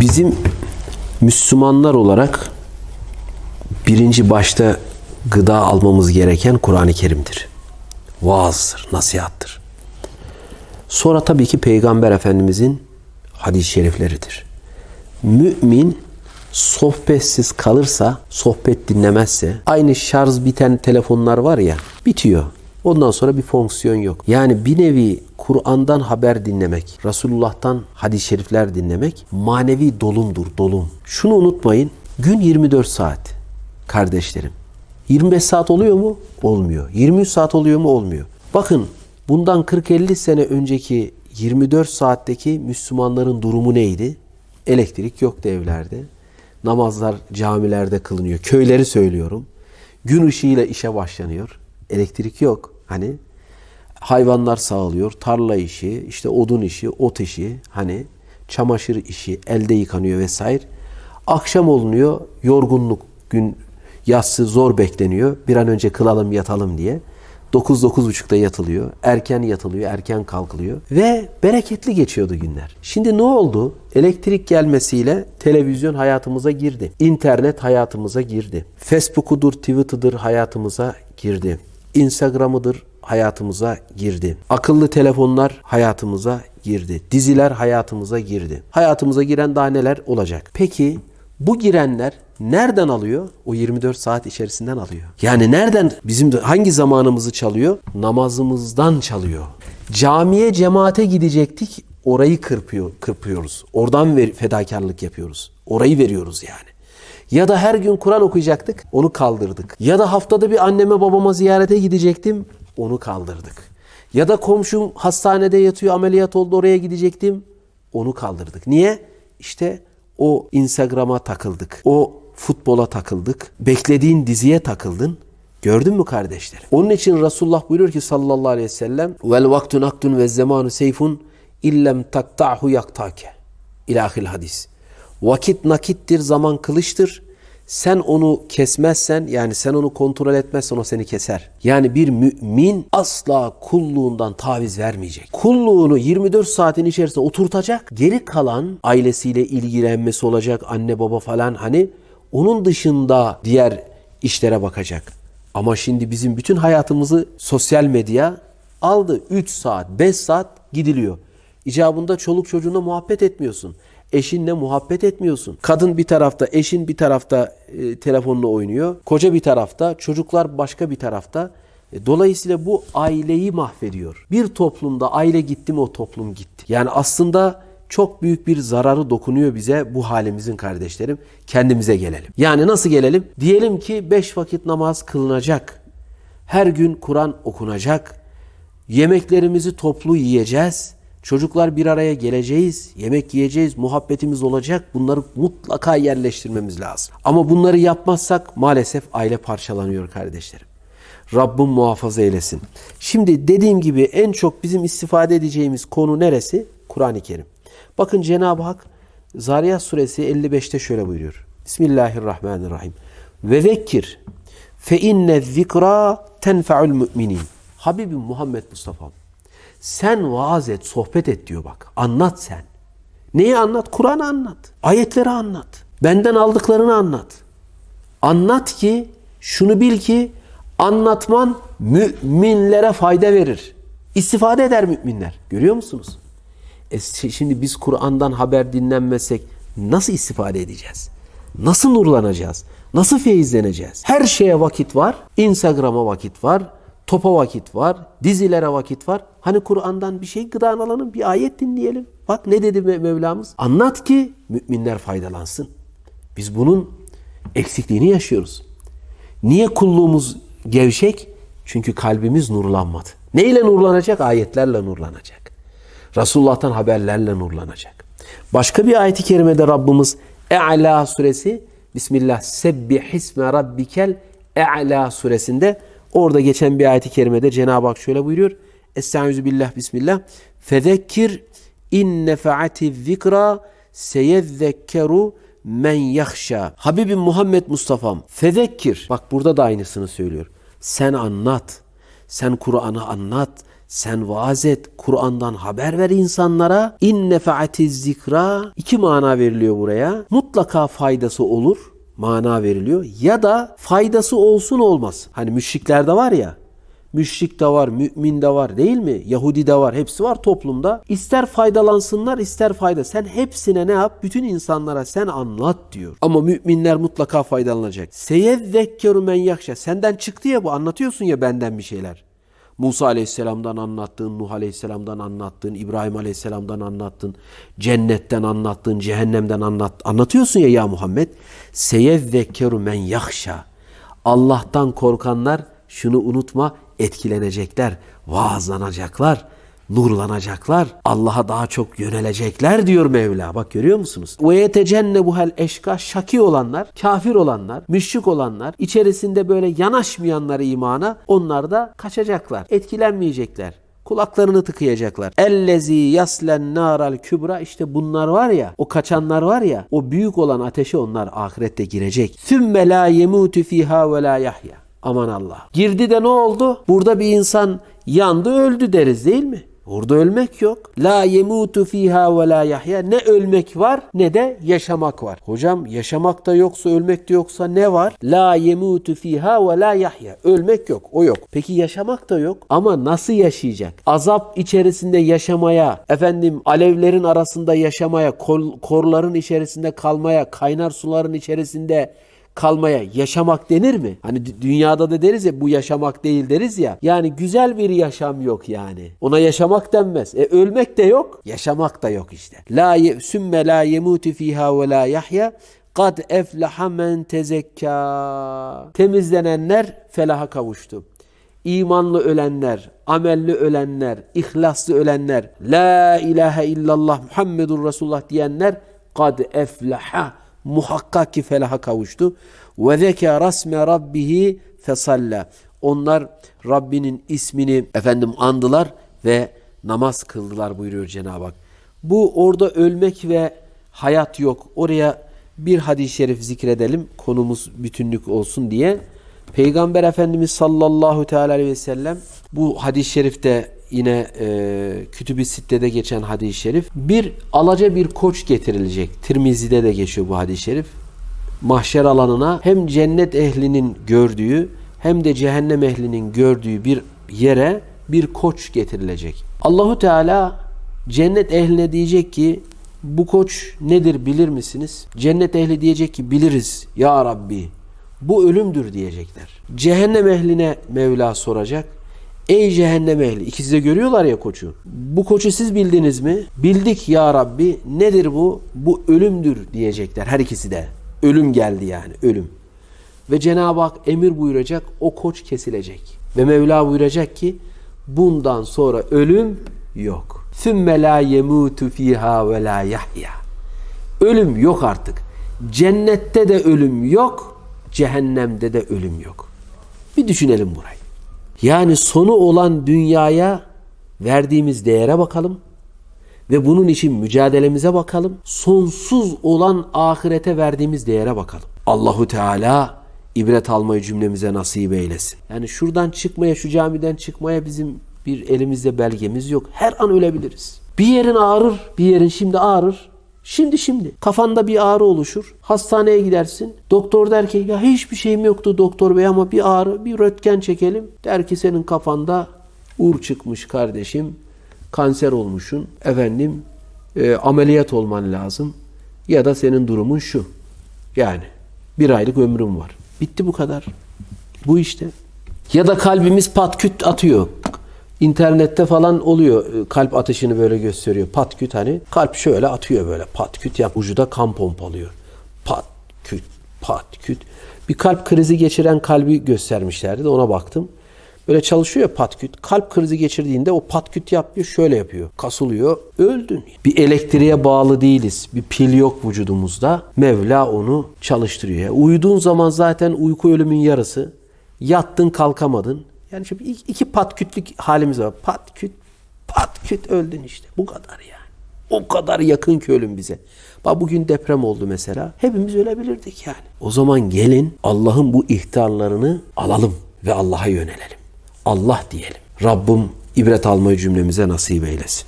Bizim Müslümanlar olarak birinci başta gıda almamız gereken Kur'an-ı Kerim'dir. Vaazdır, nasihattır. Sonra tabii ki Peygamber Efendimizin hadis-i şerifleridir. Mümin sohbetsiz kalırsa, sohbet dinlemezse, aynı şarj biten telefonlar var ya, bitiyor. Ondan sonra bir fonksiyon yok. Yani bir nevi Kur'an'dan haber dinlemek, Resulullah'tan hadis-i şerifler dinlemek manevi dolumdur, dolum. Şunu unutmayın, gün 24 saat kardeşlerim. 25 saat oluyor mu? Olmuyor. 23 saat oluyor mu? Olmuyor. Bakın bundan 40-50 sene önceki 24 saatteki Müslümanların durumu neydi? Elektrik yoktu evlerde. Namazlar camilerde kılınıyor. Köyleri söylüyorum. Gün ışığıyla işe başlanıyor. Elektrik yok. Hani hayvanlar sağlıyor. Tarla işi, işte odun işi, ot işi, hani çamaşır işi, elde yıkanıyor vesaire. Akşam olunuyor. Yorgunluk, gün yatsı zor bekleniyor. Bir an önce kılalım yatalım diye. 9-9.30'da yatılıyor. Erken yatılıyor, erken kalkılıyor. Ve bereketli geçiyordu günler. Şimdi ne oldu? Elektrik gelmesiyle televizyon hayatımıza girdi. İnternet hayatımıza girdi. Facebook'udur, Twitter'dır hayatımıza girdi. Instagram'ıdır hayatımıza girdi. Akıllı telefonlar hayatımıza girdi. Diziler hayatımıza girdi. Hayatımıza giren daha neler olacak? Peki bu girenler nereden alıyor? O 24 saat içerisinden alıyor. Yani nereden bizim hangi zamanımızı çalıyor? Namazımızdan çalıyor. Camiye cemaate gidecektik. Orayı kırpıyor, kırpıyoruz. Oradan ver, fedakarlık yapıyoruz. Orayı veriyoruz yani. Ya da her gün Kur'an okuyacaktık, onu kaldırdık. Ya da haftada bir anneme babama ziyarete gidecektim, onu kaldırdık. Ya da komşum hastanede yatıyor, ameliyat oldu oraya gidecektim, onu kaldırdık. Niye? İşte o Instagram'a takıldık. O futbola takıldık. Beklediğin diziye takıldın. Gördün mü kardeşlerim? Onun için Resulullah buyuruyor ki sallallahu aleyhi ve sellem vel vaktun aktun ve zamanu seyfun illem takta'hu yaktake. İlahil hadis. Vakit nakittir, zaman kılıçtır. Sen onu kesmezsen yani sen onu kontrol etmezsen o seni keser. Yani bir mümin asla kulluğundan taviz vermeyecek. Kulluğunu 24 saatin içerisinde oturtacak. Geri kalan ailesiyle ilgilenmesi olacak anne baba falan hani onun dışında diğer işlere bakacak. Ama şimdi bizim bütün hayatımızı sosyal medya aldı. 3 saat, 5 saat gidiliyor. İcabında çoluk çocuğuna muhabbet etmiyorsun. Eşinle muhabbet etmiyorsun. Kadın bir tarafta, eşin bir tarafta e, telefonla oynuyor. Koca bir tarafta, çocuklar başka bir tarafta. E, dolayısıyla bu aileyi mahvediyor. Bir toplumda aile gitti mi o toplum gitti. Yani aslında çok büyük bir zararı dokunuyor bize bu halimizin kardeşlerim. Kendimize gelelim. Yani nasıl gelelim? Diyelim ki beş vakit namaz kılınacak. Her gün Kur'an okunacak. Yemeklerimizi toplu yiyeceğiz. Çocuklar bir araya geleceğiz, yemek yiyeceğiz, muhabbetimiz olacak. Bunları mutlaka yerleştirmemiz lazım. Ama bunları yapmazsak maalesef aile parçalanıyor kardeşlerim. Rabbim muhafaza eylesin. Şimdi dediğim gibi en çok bizim istifade edeceğimiz konu neresi? Kur'an-ı Kerim. Bakın Cenab-ı Hak Zariyat suresi 55'te şöyle buyuruyor. Bismillahirrahmanirrahim. Ve zekkir fe inne zikra tenfe'ul müminin. Habibim Muhammed Mustafa. Sen vaaz et, sohbet et diyor bak. Anlat sen. Neyi anlat? Kur'an'ı anlat. Ayetleri anlat. Benden aldıklarını anlat. Anlat ki, şunu bil ki anlatman müminlere fayda verir. İstifade eder müminler. Görüyor musunuz? E şimdi biz Kur'an'dan haber dinlenmesek nasıl istifade edeceğiz? Nasıl nurlanacağız? Nasıl feyizleneceğiz? Her şeye vakit var. Instagram'a vakit var. Topa vakit var. Dizilere vakit var. Hani Kur'an'dan bir şey gıdan alalım, bir ayet dinleyelim. Bak ne dedi Mevlamız? Anlat ki müminler faydalansın. Biz bunun eksikliğini yaşıyoruz. Niye kulluğumuz gevşek? Çünkü kalbimiz nurlanmadı. Neyle nurlanacak? Ayetlerle nurlanacak. Resulullah'tan haberlerle nurlanacak. Başka bir ayeti kerimede Rabbimiz E'la suresi Bismillah Sebbihisme Rabbikel E'la suresinde orada geçen bir ayeti kerimede Cenab-ı Hak şöyle buyuruyor. Estaizu billah bismillah. Fezekkir in nefaati zikra seyezzekkeru men yahşa. Habibim Muhammed Mustafa'm fezekkir. Bak burada da aynısını söylüyor. Sen anlat. Sen Kur'an'ı anlat. Sen vaaz et, Kur'an'dan haber ver insanlara. İn nefaatiz zikra. İki mana veriliyor buraya. Mutlaka faydası olur. Mana veriliyor. Ya da faydası olsun olmaz. Hani müşriklerde var ya. Müşrik de var, mümin de var değil mi? Yahudi de var. Hepsi var toplumda. İster faydalansınlar ister fayda. Sen hepsine ne yap? Bütün insanlara sen anlat diyor. Ama müminler mutlaka faydalanacak. Seyezzekkeru men yakşa. Senden çıktı ya bu. Anlatıyorsun ya benden bir şeyler. Musa Aleyhisselam'dan anlattığın, Nuh Aleyhisselam'dan anlattığın, İbrahim Aleyhisselam'dan anlattın, cennetten anlattığın, cehennemden anlat, anlatıyorsun ya ya Muhammed. Seyezzekkeru men yakşa. Allah'tan korkanlar şunu unutma etkilenecekler, vaazlanacaklar, nurlanacaklar, Allah'a daha çok yönelecekler diyor Mevla. Bak görüyor musunuz? Ve yetecennebuhel eşka şaki olanlar, kafir olanlar, müşrik olanlar, içerisinde böyle yanaşmayanlar imana onlar da kaçacaklar, etkilenmeyecekler. Kulaklarını tıkayacaklar. Ellezi yaslen naral kübra işte bunlar var ya o kaçanlar var ya o büyük olan ateşe onlar ahirette girecek. Sümme la yemutu fiha ve la yahya. Aman Allah. Girdi de ne oldu? Burada bir insan yandı öldü deriz değil mi? Orada ölmek yok. La yemutu fiha ve la yahya. Ne ölmek var ne de yaşamak var. Hocam yaşamak da yoksa ölmek de yoksa ne var? La yemutu fiha ve la yahya. Ölmek yok. O yok. Peki yaşamak da yok. Ama nasıl yaşayacak? Azap içerisinde yaşamaya, efendim alevlerin arasında yaşamaya, kol, korların içerisinde kalmaya, kaynar suların içerisinde kalmaya yaşamak denir mi? Hani dü- dünyada da deriz ya bu yaşamak değil deriz ya. Yani güzel bir yaşam yok yani. Ona yaşamak denmez. E ölmek de yok, yaşamak da yok işte. La sümme la yemutu fiha ve la yahya. Kad eflaha men tezekka. Temizlenenler felaha kavuştu. İmanlı ölenler, amelli ölenler, ihlaslı ölenler, La ilahe illallah Muhammedur Resulullah diyenler kad eflaha muhakkak ki felaha kavuştu. Ve zeka rasme rabbihi fesalla. Onlar Rabbinin ismini efendim andılar ve namaz kıldılar buyuruyor Cenab-ı Hak. Bu orada ölmek ve hayat yok. Oraya bir hadis-i şerif zikredelim. Konumuz bütünlük olsun diye. Peygamber Efendimiz sallallahu teala aleyhi ve sellem bu hadis-i şerifte yine e, Kütüb-i Sitte'de geçen hadis-i şerif bir alaca bir koç getirilecek. Tirmizi'de de geçiyor bu hadis-i şerif. Mahşer alanına hem cennet ehlinin gördüğü hem de cehennem ehlinin gördüğü bir yere bir koç getirilecek. Allahu Teala cennet ehline diyecek ki bu koç nedir bilir misiniz? Cennet ehli diyecek ki biliriz ya Rabbi. Bu ölümdür diyecekler. Cehennem ehline Mevla soracak. Ey cehennem ehli ikisi de görüyorlar ya koçu. Bu koçu siz bildiniz mi? Bildik ya Rabbi. Nedir bu? Bu ölümdür diyecekler her ikisi de. Ölüm geldi yani ölüm. Ve Cenab-ı Hak emir buyuracak o koç kesilecek. Ve Mevla buyuracak ki bundan sonra ölüm yok. Sümme la yemutu fiha ve la yahya. Ölüm yok artık. Cennette de ölüm yok, cehennemde de ölüm yok. Bir düşünelim burayı. Yani sonu olan dünyaya verdiğimiz değere bakalım ve bunun için mücadelemize bakalım. Sonsuz olan ahirete verdiğimiz değere bakalım. Allahu Teala ibret almayı cümlemize nasip eylesin. Yani şuradan çıkmaya, şu camiden çıkmaya bizim bir elimizde belgemiz yok. Her an ölebiliriz. Bir yerin ağrır, bir yerin şimdi ağrır. Şimdi şimdi kafanda bir ağrı oluşur. Hastaneye gidersin. Doktor der ki ya hiçbir şeyim yoktu doktor bey ama bir ağrı, bir röntgen çekelim. Der ki senin kafanda ur çıkmış kardeşim. Kanser olmuşsun. Efendim e, ameliyat olman lazım. Ya da senin durumun şu. Yani bir aylık ömrüm var. Bitti bu kadar. Bu işte. Ya da kalbimiz patküt atıyor. İnternette falan oluyor. E, Kalp atışını böyle gösteriyor. Patküt hani. Kalp şöyle atıyor böyle. Patküt yap. Ucuda kan pompalıyor. Patküt, patküt. Bir kalp krizi geçiren kalbi göstermişlerdi de ona baktım. Böyle çalışıyor patküt. Kalp krizi geçirdiğinde o patküt yapıyor şöyle yapıyor. Kasılıyor. Öldün. Bir elektriğe bağlı değiliz. Bir pil yok vücudumuzda. Mevla onu çalıştırıyor. Uyuduğun zaman zaten uyku ölümün yarısı. Yattın kalkamadın. Yani şimdi iki, iki patkütlük halimiz var. Patküt, patküt öldün işte. Bu kadar yani. O kadar yakın ki ölüm bize. Bak bugün deprem oldu mesela. Hepimiz ölebilirdik yani. O zaman gelin Allah'ın bu ihtarlarını alalım ve Allah'a yönelelim. Allah diyelim. Rabbim ibret almayı cümlemize nasip eylesin.